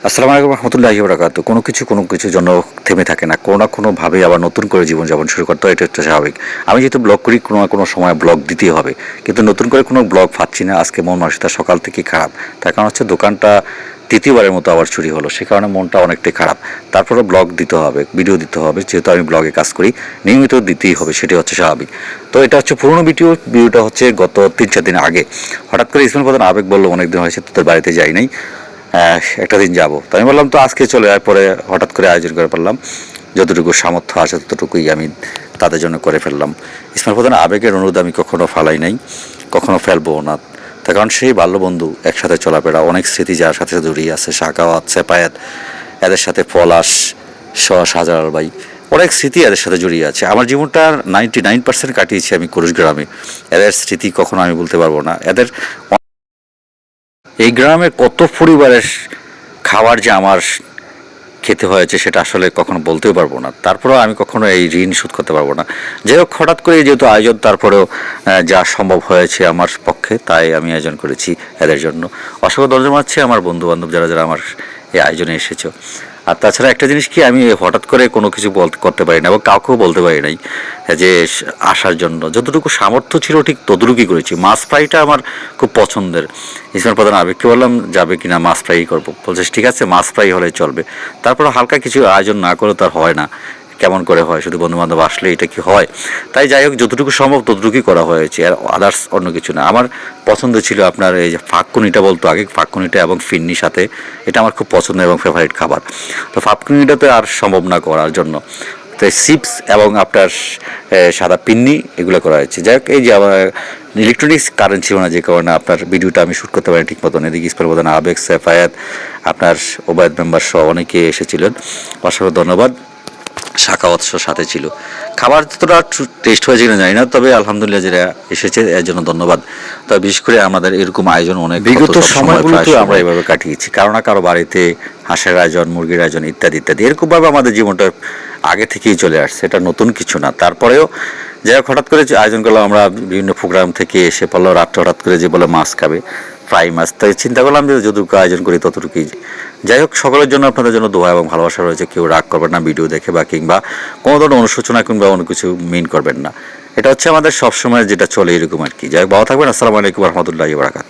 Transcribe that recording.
আসসালামু আলাইকুম রহমতুল্লাহি বরাকাত কোনো কিছু কোনো কিছুর জন্য থেমে থাকে না। কোনো না কোনোভাবে আবার নতুন করে জীবনযাপন শুরু করতে হয়, এটা হচ্ছে স্বাভাবিক। আমি যেহেতু ব্লগ করি, কোনো না কোনো সময় ব্লগ দিতেই হবে। কিন্তু নতুন করে কোনো ব্লগ পাচ্ছি না, আজকে মন মানসিকতা সকাল থেকে খারাপ। তার কারণ হচ্ছে দোকানটা তৃতীয়বারের মতো আবার চুরি হলো, সে কারণে মনটা অনেকটাই খারাপ। তারপরে ব্লগ দিতে হবে, ভিডিও দিতে হবে, যেহেতু আমি ব্লগে কাজ করি, নিয়মিত দিতেই হবে সেটি হচ্ছে স্বাভাবিক। তো এটা হচ্ছে পুরোনো ভিডিও, ভিডিওটা হচ্ছে গত তিন চার দিন আগে। হঠাৎ করে ইসমাইল প্রধান আবেগ বলল অনেকদিন হয়েছে, তোদের বাড়িতে যাই নাই। একটা দিন যাব। তো আমি বললাম, তো আজকে চলে আয়। পরে হঠাৎ করে আয়োজন করে পারলাম যতটুকু সামর্থ্য আছে, ততটুকুই আমি তাদের জন্য করে ফেললাম। ইসমাইল প্রধান আবেগের অনুরোধ আমি কখনো ফালাই নাই, কখনো ফেলব না। তার কারণ সেই বাল্যবন্ধু, একসাথে চলাফেরা, অনেক স্মৃতি যার সাথে জড়িয়ে আছে, শাকাওয়াত, সেপায়াত, এদের সাথে পলাশ শাহজালাল ভাই, অনেক স্মৃতি এদের সাথে জড়িয়ে আছে। আমার জীবনটা নাইনটি নাইন পার্সেন্ট কাটিয়েছি আমি কুরুশ গ্রামে এদের স্মৃতি কখনো আমি বলতে পারব না। এদের এই গ্রামে কত পরিবারের খাবার যে আমার খেতে হয়েছে সেটা আসলে কখনো বলতেও পারব না। তারপরেও আমি কখনো এই ঋণ শোধ করতে পারব না। যাই হোক, হঠাৎ করে যেহেতু আয়োজন, তারপরেও যা সম্ভব হয়েছে আমার পক্ষে, তাই আমি আয়োজন করেছি এদের জন্য। অসংখ্য দর্জন আছে আমার বন্ধু বান্ধব যারা যারা আমার এই আয়োজনে এসেছ। আর তাছাড়া একটা জিনিস কি, আমি হঠাৎ করে কোনো কিছু বলতে করতে পারি না এবং কাউকেও বলতে পারি নাই যে, আসার জন্য। যতটুকু সামর্থ্য ছিল ঠিক ততটুকুই করেছি। মাছ ফ্রাইটা আমার খুব পছন্দের। ইসমার প্রধান আবেগকে বললাম, যাবে কিনা, মাছ ফ্রাই করব। বলছে, ঠিক আছে, মাছ ফ্রাই হলে চলবে। তারপর হালকা কিছু আয়োজন না করে তার হয় না। কেমন করে হয়? শুধু বন্ধু বান্ধব আসলে এটা কি হয়? তাই যাই হোক, যতটুকু সম্ভব ততটুকুই করা হয়েছে, আর আদার্স অন্য কিছু না। আমার পছন্দ ছিল আপনার এই যে ফাঁকুনিটা বলতো আগে ফাঁকুনিটা এবং ফিন্নির সাথে। এটা আমার খুব পছন্দ এবং ফেভারিট খাবার। তো ফাঁকুনিটা তো আর সম্ভব না করার জন্য। তো চিপস এবং আপনার সাদা পিন্নি, এগুলো করা হয়েছে। যাই হোক, এই যে আমার ইলেকট্রনিক্স কারেন্ট ছিল না, যে কারণে আপনার ভিডিওটা আমি শ্যুট করতে পারি ঠিক মতন। এদিকে ইস্পার প্রধান আবেগ, সেফায়াত, আপনার ওবায়দ মেম্বার সহ অনেকে এসেছিলেন। অসংখ্য ধন্যবাদ। শাখাওয়াৎস সাথে ছিল। খাবার যতটা টেস্ট হয়েছে কিনা জানি না তবে আলহামদুলিল্লাহ যারা এসেছে এর জন্য ধন্যবাদ। তবে বিশেষ করে আমাদের এরকম আয়োজন অনেক বিগত সময়গুলোতে আমরা আমরা এভাবে কাটিয়েছি। কারও না কারও বাড়িতে হাঁসের আয়োজন মুরগির আয়োজন ইত্যাদি ইত্যাদি এরকমভাবে আমাদের জীবনটা আগে থেকেই চলে আসছে। এটা নতুন কিছু না। তারপরেও যাই হোক হঠাৎ করে আয়োজন করলাম আমরা বিভিন্ন প্রোগ্রাম থেকে এসে পড়ল। রাত্রে হঠাৎ করে যে বলে মাছ খাবে ফ্রাই মাছ। তাই চিন্তা করলাম যে যতটুকু আয়োজন করি ততটুকুই যাই হোক সকলের জন্য আপনাদের জন্য দোয়া এবং ভালোবাসা রয়েছে। কেউ রাগ করবেন না, ভিডিও দেখে বা কিংবা কোনো ধরনের অনুশোচনা কিংবা অন্য কিছু মিন করবেন না। এটা হচ্ছে আমাদের সবসময় যেটা চলে এরকম আর কি। যাই হোক, ভালো থাকবেন। আসসালামু আলাইকুম রহমতুল্লাহ বারাকাত